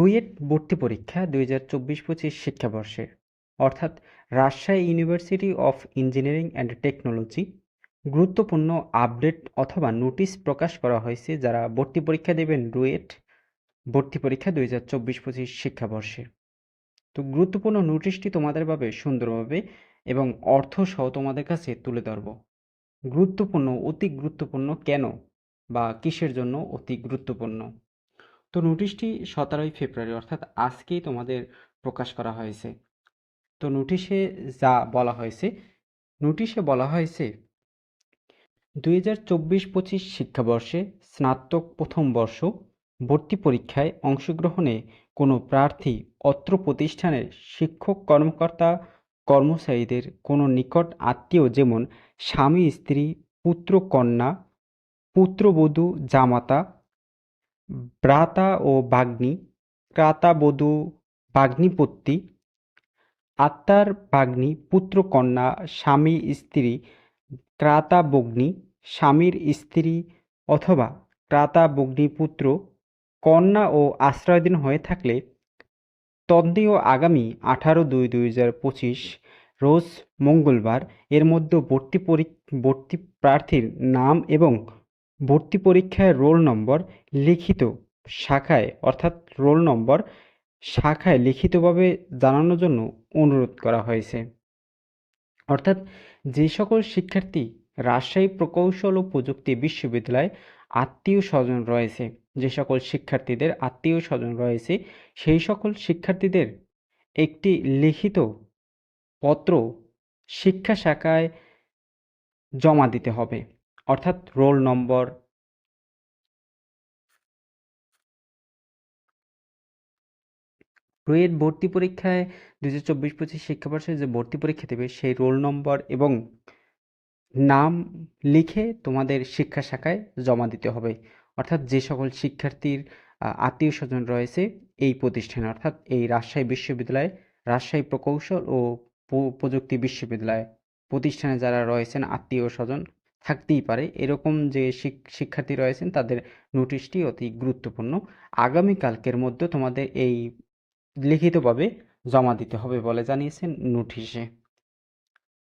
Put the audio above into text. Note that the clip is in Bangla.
রুয়েট ভর্তি পরীক্ষা দুই হাজার চব্বিশ পঁচিশ শিক্ষাবর্ষে। অর্থাৎ Rajshahi university of engineering and technology গুরুত্বপূর্ণ আপডেট অথবা নোটিশ প্রকাশ করা হয়েছে যারা ভর্তি পরীক্ষা দেবেন রুয়েট ভর্তি পরীক্ষা দুই হাজার চব্বিশ পঁচিশ শিক্ষাবর্ষে। তো গুরুত্বপূর্ণ নোটিশটি তোমাদের ভাবে সুন্দরভাবে এবং অর্থ সহ তোমাদের কাছে তুলে ধরব। গুরুত্বপূর্ণ অতি গুরুত্বপূর্ণ কেন বা কিসের জন্য অতি গুরুত্বপূর্ণ? তো নোটিশটি সতেরোই ফেব্রুয়ারি, অর্থাৎ আজকেই তোমাদের প্রকাশ করা হয়েছে। তো নোটিশে যা বলা হয়েছে নোটিশে বলা হয়েছে, দুই হাজার চব্বিশ পঁচিশ শিক্ষাবর্ষে স্নাতক প্রথম বর্ষ ভর্তি পরীক্ষায় অংশগ্রহণে কোনো প্রার্থী অত্র প্রতিষ্ঠানের শিক্ষক, কর্মকর্তা, কর্মচারীদের কোনো নিকট আত্মীয় যেমন স্বামী, স্ত্রী, পুত্র, কন্যা, পুত্রবধূ, জামাতা ভ্রাতা ও ভাগ্নি ক্রাতাবধূ ভাগ্নিপত্নী, আত্মার ভাগ্নি, পুত্র, কন্যা, স্বামী, স্ত্রী, ক্রাতা, ভগ্নী, স্বামীর স্ত্রী অথবা ক্রাতা, ভগ্নী, পুত্র, কন্যা ও আশ্রয়ধীন হয়ে থাকলে তদ্দেয় আগামী আঠারো দুই দুই হাজার পঁচিশ রোজ মঙ্গলবার এর মধ্যে ভর্তি পরি ভর্তি প্রার্থীর নাম এবং ভর্তি পরীক্ষায় রোল নম্বর লিখিত শাখায়, অর্থাৎ রোল নম্বর শাখায় লিখিতভাবে জানানোর জন্য অনুরোধ করা হয়েছে। অর্থাৎ যে সকল শিক্ষার্থী রাজশাহী প্রকৌশল ও প্রযুক্তি বিশ্ববিদ্যালয়ে আত্মীয় স্বজন রয়েছে, যে সকল শিক্ষার্থীদের আত্মীয় স্বজন রয়েছে, সেই সকল শিক্ষার্থীদের একটি লিখিত পত্র শিক্ষা শাখায় জমা দিতে হবে। অর্থাৎ রোল নম্বর রুয়েট ভর্তি পরীক্ষায় দু হাজার চব্বিশ পঁচিশ শিক্ষাবর্ষে যে ভর্তি পরীক্ষা দেবে সেই রোল নম্বর এবং নাম লিখে তোমাদের শিক্ষা শাখায় জমা দিতে হবে। অর্থাৎ যে সকল শিক্ষার্থীর আত্মীয় স্বজন রয়েছে এই প্রতিষ্ঠানে, অর্থাৎ এই রাজশাহী বিশ্ববিদ্যালয়ে, রাজশাহী প্রকৌশল ও প্রযুক্তি বিশ্ববিদ্যালয় প্রতিষ্ঠানে যারা রয়েছেন আত্মীয় স্বজন থাকতেই পারে। এরকম যে শিক্ষার্থী রয়েছেন, তাদের নোটিশটি অতি গুরুত্বপূর্ণ। আগামীকালকের মধ্যে তোমাদের এই লিখিতভাবে জমা দিতে হবে বলে জানিয়েছেন নোটিশে।